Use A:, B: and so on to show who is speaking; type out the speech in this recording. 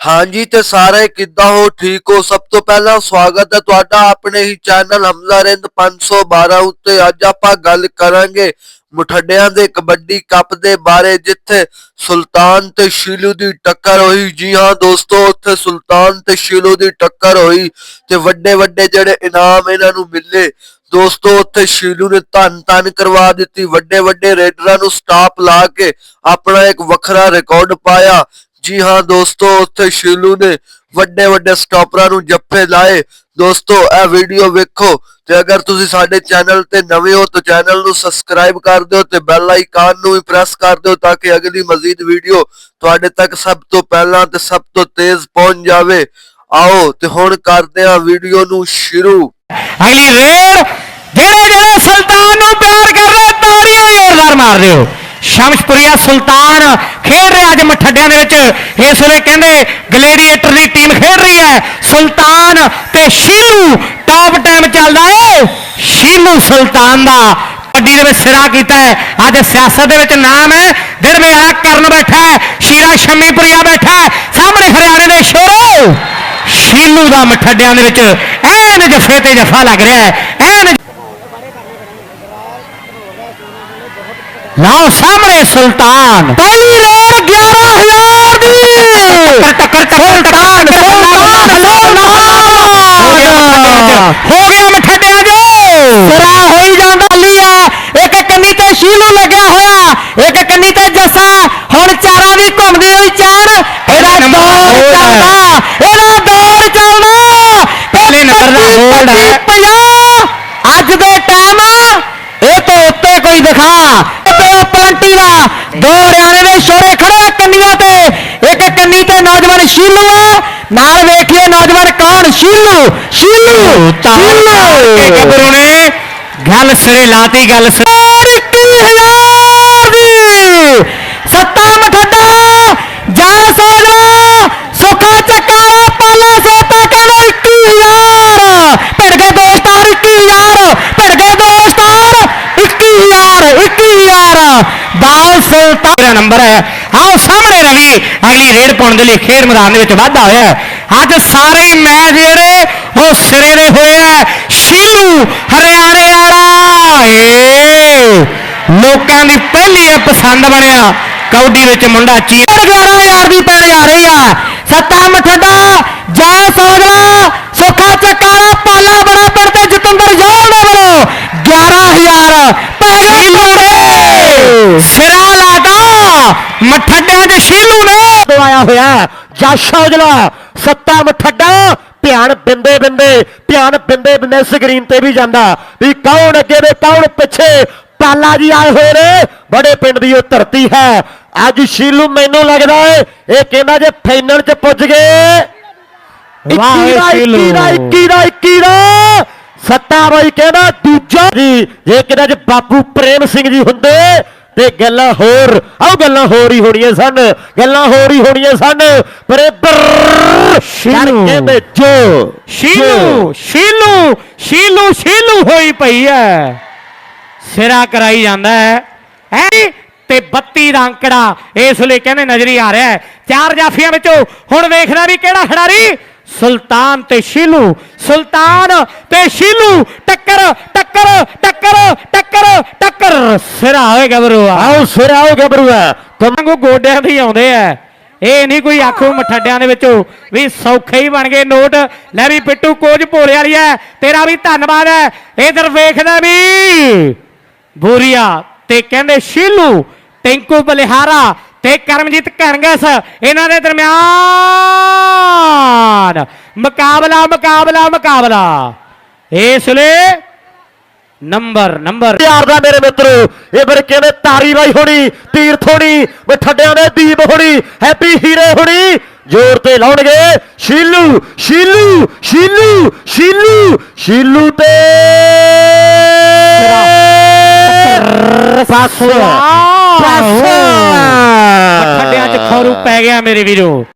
A: ਹਾਂਜੀ ਤੇ ਸਾਰੇ ਕਿੱਦਾਂ ਹੋ? ਠੀਕ ਹੋ? ਸਭ ਤੋਂ ਪਹਿਲਾਂ ਸਵਾਗਤ ਹੈ ਤੁਹਾਡਾ ਆਪਣੇ ਹੀ ਚੈਨਲ ਹਮਜ਼ਾ ਰਿੰਦ 512 ਉੱਤੇ। ਅੱਜ ਆਪਾਂ ਗੱਲ ਕਰਾਂਗੇ ਮੁਠੱਡਿਆਂ ਦੇ ਕਬੱਡੀ ਕੱਪ ਦੇ ਬਾਰੇ, ਜਿੱਥੇ ਸੁਲਤਾਨ ਤੇ ਸ਼ੀਲੂ ਦੀ ਟੱਕਰ ਹੋਈ। ਜੀ ਹਾਂ ਦੋਸਤੋ, ਉੱਥੇ ਸੁਲਤਾਨ ਤੇ ਸ਼ੀਲੂ ਦੀ ਟੱਕਰ ਹੋਈ ਤੇ ਵੱਡੇ ਵੱਡੇ ਜਿਹੜੇ ਇਨਾਮ ਇਹਨਾਂ ਨੂੰ ਮਿਲੇ। ਦੋਸਤੋ, ਉੱਥੇ ਸ਼ੀਲੂ ਨੇ ਧੰਨ ਧੰਨ ਕਰਵਾ ਦਿੱਤੀ। ਵੱਡੇ ਵੱਡੇ ਰੇਡਰਾਂ ਨੂੰ ਸਟਾਪ ਲਾ ਕੇ ਆਪਣਾ ਇੱਕ ਵੱਖਰਾ ਰਿਕਾਰਡ ਪਾਇਆ। ਜੀ ਹਾਂ ਦੋਸਤੋ, ਉੱਥੇ ਸ਼ੀਲੂ ਨੇ ਵੱਡੇ ਵੱਡੇ ਸਟਾਪਰਾਂ ਨੂੰ ਜੱਫੇ ਲਾਏ। ਦੋਸਤੋ, ਇਹ ਵੀਡੀਓ ਵੇਖੋ ਤੇ ਅਗਰ ਤੁਸੀਂ ਸਾਡੇ ਚੈਨਲ ਤੇ ਨਵੇਂ ਹੋ ਤਾਂ ਚੈਨਲ ਨੂੰ ਸਬਸਕ੍ਰਾਈਬ ਕਰ ਦਿਓ ਤੇ ਬੈਲ ਆਈਕਨ ਨੂੰ ਵੀ ਪ੍ਰੈਸ ਕਰ ਦਿਓ ਤਾਂ ਕਿ ਅਗਲੀ ਮਜ਼ੀਦ ਵੀਡੀਓ ਤੁਹਾਡੇ ਤੱਕ ਸਭ ਤੋਂ ਪਹਿਲਾਂ ਤੇ ਸਭ ਤੋਂ ਤੇਜ਼ ਪਹੁੰਚ ਜਾਵੇ। ਆਓ ਤੇ ਹੁਣ ਕਰਦੇ ਹਾਂ ਵੀਡੀਓ ਨੂੰ ਸ਼ੁਰੂ।
B: ਅਗਲੀ ਰੇਡ ਜਿਹੜੇ ਜਿਹੜੇ ਸੁਲਤਾਨ ਨੂੰ ਪਿਆਰ ਕਰ ਰਹੇ ਤਾੜੀਆਂ ਜ਼ੋਰਦਾਰ ਮਾਰ ਦਿਓ ਸ਼ਮਸ਼ਪੁਰੀਆ ਸੁਲਤਾਨ ਖੇਡ ਰਿਹਾ ਅੱਜ ਮਠੱਡਿਆਂ ਦੇ ਵਿੱਚ। ਇਸ ਵੇਲੇ ਕਹਿੰਦੇ ਗਲੇਡੀਏਟਰ ਦੀ ਟੀਮ ਖੇਡ ਰਹੀ ਹੈ। ਸੁਲਤਾਨ ਤੇ ਸ਼ੀਲੂ ਟਾਪ ਟਾਈਮ ਚੱਲਦਾ ਏ ਸ਼ੀਲੂ ਸੁਲਤਾਨ ਦਾ ਕਬੱਡੀ ਦੇ ਵਿੱਚ ਸਿਰਾ ਕੀਤਾ ਹੈ। ਅੱਜ ਸਿਆਸਤ ਦੇ ਵਿੱਚ ਨਾਮ ਹੈ। ਦਿਨ ਵਿਆਹ ਕਰਨ ਬੈਠਾ ਹੈ। ਸ਼ੀਰਾ ਸ਼ਮੀਪੁਰੀਆ ਬੈਠਾ ਹੈ। ਸਾਹਮਣੇ ਹਰਿਆਣੇ ਦੇ ਸ਼ੋਰੋ। ਸ਼ੀਲੂ ਦਾ ਮਠੱਡਿਆਂ ਦੇ ਵਿੱਚ ਐਨ ਜਫੇ ਤੇ ਜਫਾ ਲੱਗ ਰਿਹਾ ਹੈ ਐਨ ਲਓ ਸਾਹਮਣੇ ਸੁਲਤਾਨ। ਪਹਿਲੀ ਰੇਡ 11000 ਦੀ। ਟੱਕਰ ਟੱਕਰ ਸੁਲਤਾਨ ਸੁਲਤਾਨ। ਹੋ ਗਿਆ ਮਠੱਡਿਆਂ ਜੋ। ਸਿਰਾ ਹੋਈ ਜਾਂਦਾ ਲਿਆ ਇੱਕ ਕੰਨੀ ਤੇ ਸ਼ੀਲੂ ਲੱਗਿਆ ਹੋਇਆ। ਇੱਕ ਕੰਨੀ ਤੇ ਜੱਸਾ। ਹੁਣ ਚਾਰਾਂ ਦੀ ਘੁੰਮਦੀ ਹੋਈ ਚਾਰ ਇਹਦਾ ਦੌਰ ਚੱਲਦਾ। ਇਹਦਾ ਦੌਰ ਚੱਲਦਾ। ਪਹਿਲੇ ਨੰਬਰ ਦਾ ਹੋਲਡ ਹੈ। 50 ਅੱਜ ਦੇ ਟਾਈਮ ਇਹ ਤੋਂ ਉੱਤੇ ਕੋਈ ਦਿਖਾ। ਪਲੰਟੀ ਦਾ। ਦੋ ਹਰਿਆਣੇ ਦੇ ਸ਼ੋਰੇ ਖੜੇ ਕੰਨੀਆਂ ਤੇ। ਇੱਕ ਕੰਨੀ ਤੇ ਨੌਜਵਾਨ ਸ਼ੀਲੂ ਆ। ਨਾਲ ਵੇਖੀਏ ਨੌਜਵਾਨ ਕੌਣ? ਸ਼ੀਲੂ। ਸ਼ੀਲੂ। ਸ਼ੀਲੂ ਗੱਭਰੂ ਨੇ ਗੱਲ ਸਿਰੇ ਲਾਤੀ ਗੱਲ ਸਿਰੇ 21000 ਦੀ ਸੱਤਾ ਮਠੱਡਾ ਜਾ ਸੋਨਾ ਸੁੱਖਾ ਚੱਕਾ ਪਾਲਾ ਸੋਤਾ ਕਹਿੰਦਾ 21000 ਭਿੜ ਗਏ ਦੋਸਤਾਰ 21000 ਭਿੜ ਗਏ ਦੋਸਤਾਰ 21000 21000 ਬਾਲ ਸੁਲਤਾਨ ਹੈ। ਆਓ ਸਾਹਮਣੇ ਰਵੀ ਅਗਲੀ ਰੇਡ ਪਾਉਣ ਦੇ ਲਈ ਖੇਡ ਮੈਦਾਨ ਦੇ ਵਿੱਚ ਵਾਧਾ ਹੋਇਆ ਅੱਜ ਸਾਰੇ ਮੈਚ ਜਿਹੜੇ, ਉਹ ਸਿਰੇ ਦੇ ਹੋਏ ਆ ਸ਼ੀਲੂ, ਹਰਿਆਣੇ ਵਾਲਾ, ਏ। ਲੋਕਾਂ ਦੀ ਪਹਿਲੀ ਇਹ ਪਸੰਦ ਬਣਿਆ। ਕੌਡੀ ਵਿੱਚ ਮੁੰਡਾ ਚੀਰ 11000 ਦੀ ਪੈਣ ਜਾ ਰਹੀ ਆ ਸੱਤਾ ਮਠੱਡਾ ਜਾ ਸੋਗਲਾ, ਸੁੱਖਾ ਚੱਕਾਲਾ ਪਾਲਾ ਬੜਾ ਪਿੰਡ ਤੇ ਜਤਿੰਦਰ ਜੋਲ ਦੇ ਵੱਲੋਂ 11000 ਸ਼ੀਲੂ ਨੇ ਸਿਰਾ ਲਾਦਾ ਮਠੱਡਿਆਂ 'ਚ ਸ਼ੀਲੂ ਨੇ
C: ਦਵਾਇਆ ਹੋਇਆ। ਜਸ਼ ਔਜਲਾ ਸੱਤਾ ਮਠੱਡਾ ਧਿਆਨ ਬਿੰਦੇ ਬਿੰਦੇ ਧਿਆਨ ਬਿੰਦੇ ਬਿੰਦੇ ਸਕਰੀਨ ਤੇ ਵੀ ਜਾਂਦਾ। ਵੀ ਕੌਣ ਅੱਗੇ ਤੇ ਕੌਣ ਪਿੱਛੇ? ਪਾਲਾ ਜੀ ਆਏ ਹੋਏ ਨੇ ਬੜੇ ਪਿੰਡ ਦੀ ਉਹ ਧਰਤੀ ਹੈ। ਅੱਜ ਸ਼ੀਲੂ ਮੈਨੂੰ ਲੱਗਦਾ ਏ ਇਹ ਕਹਿੰਦਾ ਜੇ ਫਾਈਨਲ 'ਚ ਪੁੱਜ ਗਏ।
B: ਵਾਹ
C: 21
B: ਏ
C: ਦਾ
B: ਸ਼ੀਲੂ।
C: 21 ਦਾ 21 ਦਾ 21 ਦਾ। ਸੱਤਾ ਬਾਈ ਕਹਿੰਦਾ ਦੂਜਾ ਜੀ ਜੇ ਕਿਹਦਾ ਜੇ ਬਾਪੂ ਪ੍ਰੇਮ ਸਿੰਘ ਜੀ ਹੁੰਦੇ ਤੇ ਗੱਲਾਂ ਹੋਰ ਆਹ ਗੱਲਾਂ ਹੋਰ ਹੀ ਹੋਣੀਆਂ ਸਨ ਗੱਲਾਂ ਹੋਰ ਹੀ ਹੋਣੀਆਂ ਸਨ ਪਰ ਇਹ। ਕਹਿੰਦੇ ਜੋ
B: ਸ਼ੀਲੂ ਸ਼ੀਲੂ ਸ਼ੀਲੂ ਸ਼ੀਲੂ ਹੋਈ ਪਈ ਹੈ ਸਿਰਾ ਕਰਾਈ ਜਾਂਦਾ ਹੈ ਹੈ? ਤੇ 32 ਦਾ ਅੰਕੜਾ ਇਸ ਲਈ ਕਹਿੰਦੇ ਨਜ਼ਰੀ ਆ ਰਿਹਾ ਹੈ ਚਾਰ ਜਾਫੀਆਂ ਵਿੱਚੋਂ ਹੁਣ ਵੇਖਣਾ ਵੀ ਕਿਹੜਾ ਖਿਡਾਰੀ? ਸੁਲਤਾਨ ਤੇ ਸ਼ੀਲੂ ਸੁਲਤਾਨ ਤੇ ਸ਼ੀਲੂ ਟੱਕਰ ਟੱਕਰ ਸਿਰਾ ਹੋਏ ਗੱਭਰੂ ਆ
C: ਆਓ ਸਿਰ ਆਓ ਗੱਭਰੂਆ
B: ਵਾਂਗੂ ਗੋਡਿਆਂ ਤੇ ਹੀ ਆਉਂਦੇ ਆ। ਇਹ ਨਹੀਂ ਕੋਈ ਆਖੋ ਮਠੱਡਿਆਂ ਦੇ ਵਿੱਚੋਂ ਵੀ ਸੌਖੇ ਹੀ ਬਣ ਗਏ ਨੋਟ। ਲੈ ਵੀ ਪਿੱਟੂ ਕੋਚ ਭੋਲੇ ਵਾਲੀ ਐ। ਤੇਰਾ ਵੀ ਧੰਨਵਾਦ ਐ। ਇਧਰ ਵੇਖਦਾ ਵੀ। ਬੂਰੀਆ ਤੇ ਕਹਿੰਦੇ ਸ਼ੀਲੂ ਟੈਂਕੂ ਬਲਿਹਾਰਾ ਤੇ ਕਰਮਜੀਤ ਘਣਗਸ ਇਹਨਾਂ ਦੇ ਦਰਮਿਆਨ। ਮੁਕਾਬਲਾ ਮੁਕਾਬਲਾ ਮੁਕਾਬਲਾ। ਇਸ ਲਈ ਨੰਬਰ ਨੰਬਰ।
C: ਪਿਆਰ ਦਾ ਮੇਰੇ ਮਿੱਤਰੋ ਇਹ ਫਿਰ ਕਹਿੰਦੇ ਤਾਰੀ ਬਾਈ ਹੋਣੀ ਤੀਰਥ ਹੋਣੀ ਮਠੱਡਿਆਂ ਦੇ ਦੀਪ ਹੋਣੀ ਹੈਪੀ ਹੀਰੇ ਹੋਣੀ ਜ਼ੋਰ ਤੇ ਲਾਉਣਗੇ ਸ਼ੀਲੂ ਸ਼ੀਲੂ ਸ਼ੀਲੂ ਸ਼ੀਲੂ ਸ਼ੀਲੂ ਤੇ ਪਾਸ ਪਾਸ
B: ਖੱਡਿਆਂ 'ਚ ਖੌਰੂ ਪੈ ਗਿਆ ਮੇਰੇ ਵੀਰੋ